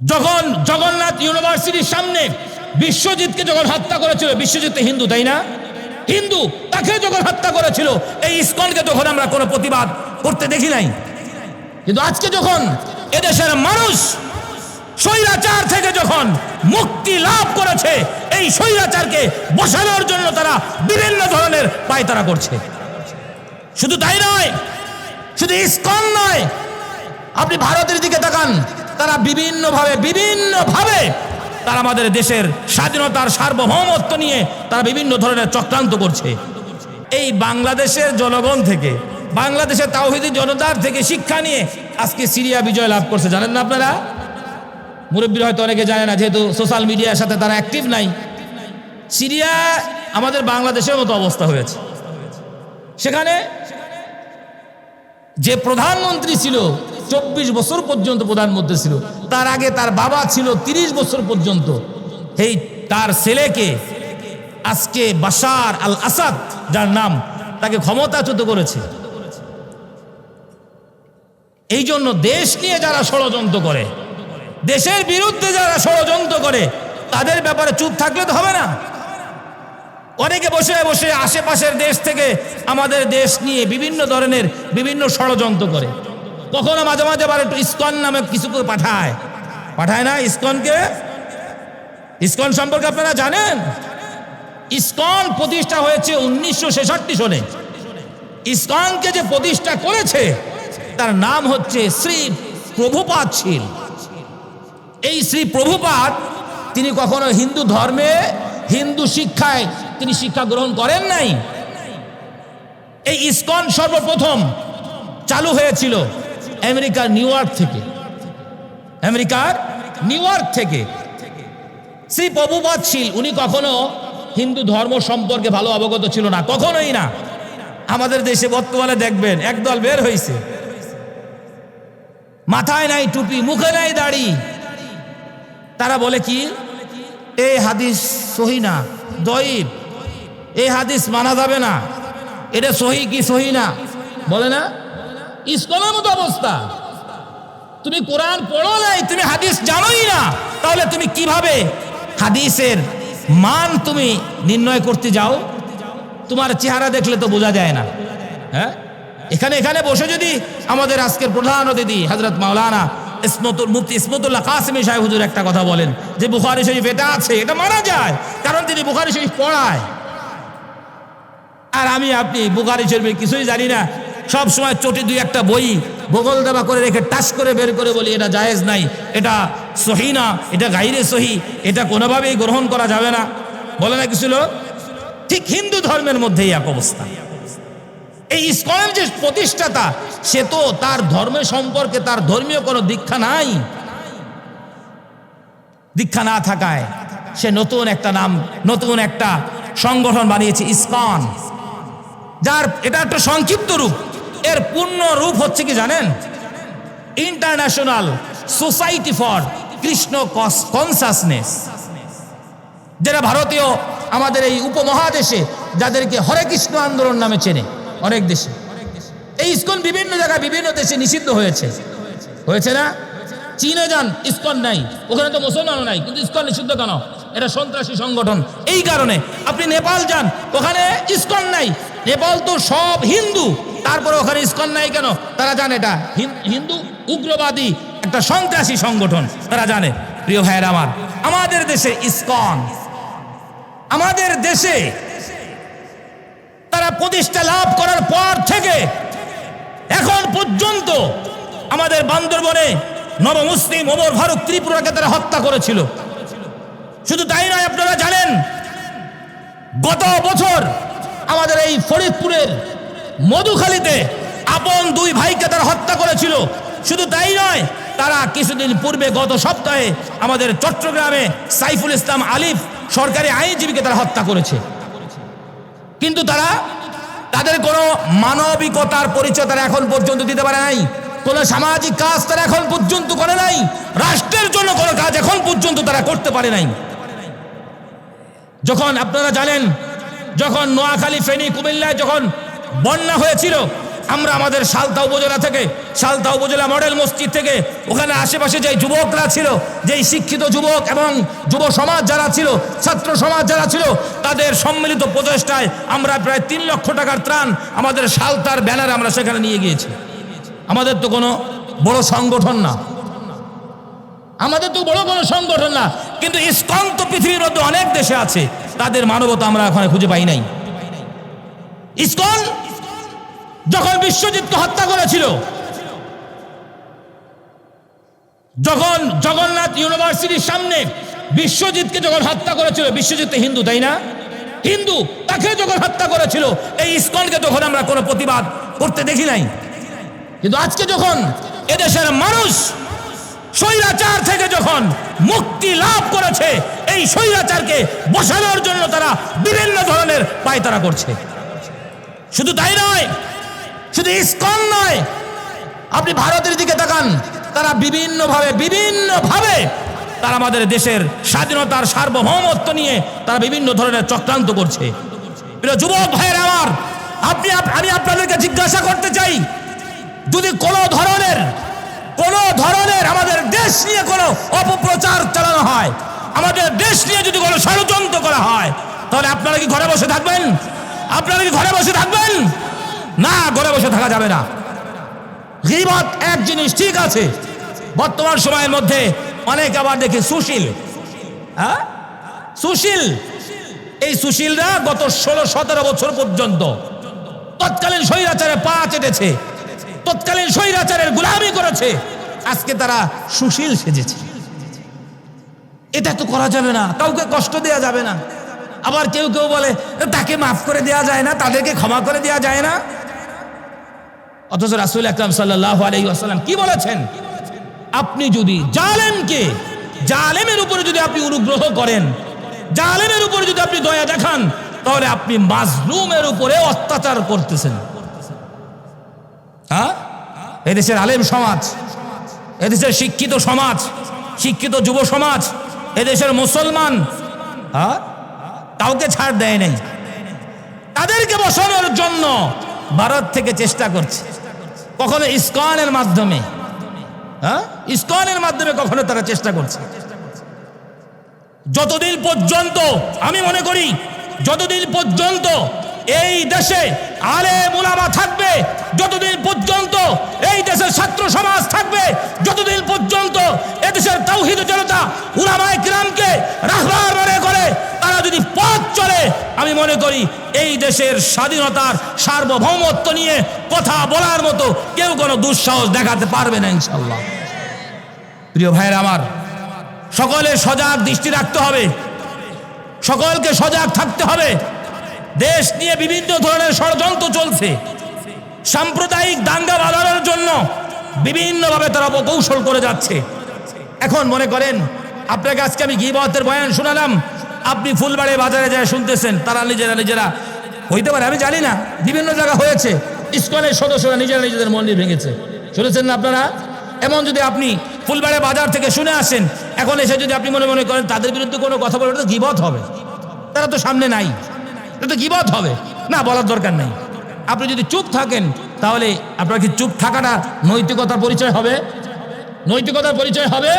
যখন জগন্নাথ ইউনিভার্সিটির সামনে বিশ্বজিৎকে যখন হত্যা করেছিল, বিশ্বজিৎ হিন্দু, তাই না? হিন্দু তাকে যখন হত্যা করেছিল, এই ইস্কনকে তখন আমরা কোনো প্রতিবাদ করতে দেখি নাই। কিন্তু আজকে যখন এদেশের মানুষ স্বৈরাচার থেকে যখন মুক্তি লাভ করেছে, এই স্বৈরাচারকে বসানোর জন্য তারা বিভিন্ন ধরনের পায়তারা করছে। শুধু তাই নয়, শুধু ইস্কন নয়, আপনি ভারতের দিকে তাকান তারা বিভিন্নভাবে বিভিন্নভাবে তারা আমাদের দেশের স্বাধীনতার সার্বভৌমত্ব নিয়ে তারা বিভিন্ন ধরনের চক্রান্ত করছে। এই বাংলাদেশের জনগণ থেকে, বাংলাদেশের তাওহিদি জনতার থেকে শিক্ষা নিয়ে আজকে সিরিয়া বিজয় লাভ করছে। জানেন না আপনারা? মুরব্বীর হয়তো অনেকে জানে না, যেহেতু সোশ্যাল মিডিয়ার সাথে তারা অ্যাক্টিভ নাই। সিরিয়া আমাদের বাংলাদেশের মতো অবস্থা হয়েছে। সেখানে যে প্রধানমন্ত্রী ছিল চব্বিশ বছর পর্যন্ত প্রধানমন্ত্রী ছিল। তার আগে তার বাবা ছিল তিরিশ বছর পর্যন্ত। এই তার ছেলেকে আজকে বাশার আল আসাদ যার নাম, তাকে ক্ষমতাচ্যুত করেছে। এই জন্য দেশ নিয়ে যারা ষড়যন্ত্র করে, দেশের বিরুদ্ধে যারা ষড়যন্ত্র করে, তাদের ব্যাপারে চুপ থাকলে তো হবে না। অনেকে বসে বসে আশেপাশের দেশ থেকে আমাদের দেশ নিয়ে বিভিন্ন ধরনের বিভিন্ন ষড়যন্ত্র করে। কখনো মাঝে মাঝে আবার একটু ইস্কন নামে কিছু পাঠায়। পাঠায় না ইস্কনকে? ইস্কন সম্পর্কে আপনারা জানেন? ইস্কন প্রতিষ্ঠা হয়েছে উনিশশো ছেষট্টি সনে। ইস্কনকে যে প্রতিষ্ঠা করেছে, তার নাম হচ্ছে শ্রী প্রভুপাত ছিল এই শ্রী প্রভুপাদ, তিনি কখনো হিন্দু ধর্মে, হিন্দু শিক্ষায় তিনি শিক্ষা গ্রহণ করেন নাই। এই ইস্কন সর্বপ্রথম চালু হয়েছিল আমেরিকার নিউ ইয়র্ক থেকে। আমেরিকার নিউ ইয়র্ক থেকে। শ্রী প্রভুপাদ ছিল উনি কখনো হিন্দু ধর্ম সম্পর্কে ভালো অবগত ছিল না, কখনোই না। আমাদের দেশে বর্তমানে দেখবেন, একদল বের হয়েছে মাথায় নাই টুপি, মুখে নাই দাড়ি। তারা বলে কি? এই হাদিস সহি না দইব এই হাদিস মানা যাবে না। এটা সহি কি সহি না? বলে না? ইস্কনের মতো অবস্থা। তুমি কোরআন পড়ো নাই, তুমি হাদিস জানোই না, তাহলে তুমি কীভাবে হাদিসের মান তুমি নির্ণয় করতে যাও? তোমার চেহারা দেখলে তো বোঝা যায় না। হ্যাঁ? এখানে এখানে বসে যদি আমাদের আজকের প্রধান অতিথি হজরত মাওলানা ইসমতুল মুফতি ইসমতুল্লাহ কাসিমি সাহেব হুজুর একটা কথা বলেন যে, বুখারি শরীফ এটা আছে, এটা মানা যায়, কারণ তিনি বুখারি শরীফ পড়ায়। আর আমি, আপনি বুখারি শরীফের কিছুই জানি না সব সময় চটি দুই একটা বই বগল দেওয়া করে রেখে টাস করে বের করে বলি, এটা জায়েজ নাই, এটা সহি না, এটা গাইরে সহি, এটা কোনোভাবেই গ্রহণ করা যাবে না। বলে না কিছু ঠিক হিন্দু ধর্মের মধ্যেই এক অবস্থা। এই ইস্কনের যে প্রতিষ্ঠাতা, সে তো তার ধর্মের সম্পর্কে তার ধর্মীয় কোনো দীক্ষা নাই। দীক্ষা না থাকায় সে নতুন একটা নাম, নতুন একটা সংগঠন বানিয়েছে ইস্কন। যার, এটা একটা সংক্ষিপ্ত রূপ। এর পূর্ণ রূপ হচ্ছে কি জানেন? International society for Krishna consciousness যারা ভারতীয় আমাদের এই উপমহাদেশে যাদেরকে হরে কৃষ্ণ আন্দোলন নামে চেনে, অনেক দেশে। এই ইস্কন বিভিন্ন জায়গায় বিভিন্ন দেশে নিষিদ্ধ হয়েছে। হয়েছে না? চীনে যান, ইস্কন নাই। ওখানে তো মুসলমানও নাই, কিন্তু ইস্কন নিষিদ্ধ কেন? এটা সন্ত্রাসী সংগঠন। এই কারণে আপনি নেপাল যান, ওখানে ইস্কন নাই। নেপাল তো সব হিন্দু। তারপরে ওখানে ইস্কন নাই কেন? তারা জানে এটা হিন- হিন্দু, উগ্রবাদী, একটা সন্ত্রাসী সংগঠন, তারা জানে। প্রিয় ভাইয়ের আমার, আমাদের দেশে ইস্কন, আমাদের দেশে তারা প্রতিষ্ঠা লাভ করার পর থেকে এখন পর্যন্ত আমাদের বান্দরবনে নবমুসলিম ওমর ফারুক ত্রিপুরাকে তারা হত্যা করেছিল। শুধু তাই নয়, আপনারা জানেন, গত বছর আমাদের এই ফরিদপুরের মধুখালীতে আপন দুই ভাইকে তারা হত্যা করেছিল। শুধু তাই নয়, তারা কিছুদিন পূর্বে গত সপ্তাহে আমাদের চট্টগ্রামে সাইফুল ইসলাম আলিফ সরকারি আইনজীবীকে তারা হত্যা করেছে। কিন্তু তারা তাদের কোনো মানবিকতার পরিচয় তারা এখন পর্যন্ত দিতে পারে নাই। কোনো সামাজিক কাজ তারা এখন পর্যন্ত করে নাই। রাষ্ট্রের জন্য কোনো কাজ এখন পর্যন্ত তারা করতে পারে নাই। যখন আপনারা জানেন, যখন নোয়াখালী, ফেনী, কুমিল্লায় যখন বন্যা হয়েছিল। আমরা আমাদের সালতা উপজেলা থেকে, সালতা উপজেলা মডেল মসজিদ থেকে, ওখানে আশেপাশে যে যুবকরা ছিল, যেই শিক্ষিত যুবক এবং যুব সমাজ যারা ছিল, ছাত্র সমাজ যারা ছিল, তাদের সম্মিলিত প্রচেষ্টায় আমরা প্রায় তিন লক্ষ টাকার ত্রাণ আমাদের সালতার ব্যানার আমরা সেখানে নিয়ে গিয়েছি। আমাদের তো কোনো বড় সংগঠন না। আমাদের তো বড় কোনো সংগঠন না। কিন্তু ইসকন তো পৃথিবীর মধ্যে অনেক দেশে আছে, তাদের মানবতা আমরা ওখানে খুঁজে পাই নাই। ইসকন, যখন বিশ্বজিৎকে হত্যা করেছিল, যখন জগন্নাথ ইউনিভার্সিটির সামনে বিশ্বজিৎকে যখন হত্যা করেছিল, বিশ্বজিৎ হিন্দু, তাই না? হিন্দু তাকে যখন হত্যা করেছিল, এই ইসকনকে তখন আমরা কোনো প্রতিবাদ করতে দেখি নাই। কিন্তু আজকে যখন এদেশের মানুষ স্বৈরাচার থেকে যখন মুক্তি লাভ করেছে, এই স্বৈরাচারকে বসানোর জন্য তারা বিভিন্ন ধরনের পায়তারা করছে। শুধু তাই নয়, শুধু ইস্কন নয়, আপনি ভারতের দিকে তাকান, তারা বিভিন্নভাবে বিভিন্নভাবে তারা আমাদের দেশের স্বাধীনতার সার্বভৌমত্ব নিয়ে তারা বিভিন্ন ধরনের চক্রান্ত করছে। যুবক ভাইয়ের আমার, আপনি আমি আপনাদেরকে জিজ্ঞাসা করতে চাই, যদি কোনো ধরনের কোনো ধরনের আমাদের দেশ নিয়ে কোনো অপপ্রচার চালানো হয়, আমাদের দেশ নিয়ে যদি কোনো ষড়যন্ত্র করা হয়, তাহলে আপনারা কি ঘরে বসে থাকবেন? আপনারা কি ঘরে বসে থাকবেন? না, ঘরে বসে থাকা যাবে না। গিবত এক জিনিস ঠিক আছে। বর্তমান সময়ের মধ্যে অনেক আবার দেখি সুশীল। হ্যাঁ? সুশীল। এই সুশীলরা গত ষোলো, সতেরো বছর পর্যন্ত তৎকালীন স্বৈরাচারে পা চেটেছে তৎকালীন স্বৈরাচারের গুলামি করেছে। আজকে তারা সুশীল সেজেছে। এটা তো করা যাবে না। কাউকে কষ্ট দেওয়া যাবে না। আবার কেউ কেউ বলে, তাকে মাফ করে দেওয়া যায় না, তাদেরকে ক্ষমা করে দেওয়া যায় না। অথচ রাসুল আকরাম সাল্লাহ আলাই আসাল্লাম কি বলেছেন? আপনি যদি জালেমকে, জালেমের উপরে যদি আপনি অনুগ্রহ করেন, জালেমের উপরে যদি আপনি দয়া দেখান, তাহলে আপনি মাজলুমের উপরে অত্যাচার করতেছেন। হ্যাঁ? এদেশের আলেম সমাজ, এদেশের শিক্ষিত সমাজ, শিক্ষিত যুব সমাজ, এদেশের মুসলমান হ্যাঁ? কাউকে ছাড় দেয় নাই। তাদেরকে বসানোর জন্য ভারত থেকে চেষ্টা করছে। কখনো ইস্কনের মাধ্যমে হ্যাঁ? ইস্কনের মাধ্যমে কখনো তারা চেষ্টা করছে। যতদিন পর্যন্ত, আমি মনে করি, যতদিন পর্যন্ত এই দেশে আলে মুলামা থাকবে, যতদিন পর্যন্ত এই দেশের ছাত্র সমাজ থাকবে যতদিন পর্যন্ত এদেশের তৌহিদ জনতা উলামায়ে কিরামকে রাহবার মনে করে তারা যদি পথ চলে আমি মনে করি, এই দেশের স্বাধীনতার সার্বভৌমত্ব নিয়ে কথা বলার মতো কেউ কোনো দুঃসাহস দেখাতে পারবে না ইনশাল্লাহ প্রিয় ভাইয়ের আমার সকলের সজাগ দৃষ্টি রাখতে হবে। সকলকে সজাগ থাকতে হবে। দেশ নিয়ে বিভিন্ন ধরনের ষড়যন্ত্র চলছে। সাম্প্রদায়িক দাঙ্গা বাঁধানোর জন্য বিভিন্নভাবে তারা কৌশল করে যাচ্ছে। এখন মনে করেন, আপনাকে আজকে আমি গিবতের বয়ান শোনালাম। আপনি ফুলবাড়ি বাজারে যায় শুনতেছেন, তারা নিজেরা নিজেরা, হইতে পারে, আমি জানি না, বিভিন্ন জায়গা হয়েছে, ইস্কনের সদস্যরা নিজেরা নিজেদের মন্দির ভেঙেছে। শুনেছেন না আপনারা? এমন যদি আপনি ফুলবাড়ি বাজার থেকে শুনে আসেন, এখন এসে যদি আপনি মনে মনে করেন, তাদের বিরুদ্ধে কোনো কথা বলে ওটা তো গিবত হবে। তারা তো সামনে নাই, এটা তো গিবত হবে। না, বলার দরকার নেই। আপনি যদি চুপ থাকেন, তাহলে আপনার কি চুপ থাকাটা নৈতিকতার পরিচয় হবে? নৈতিকতার পরিচয় হবে?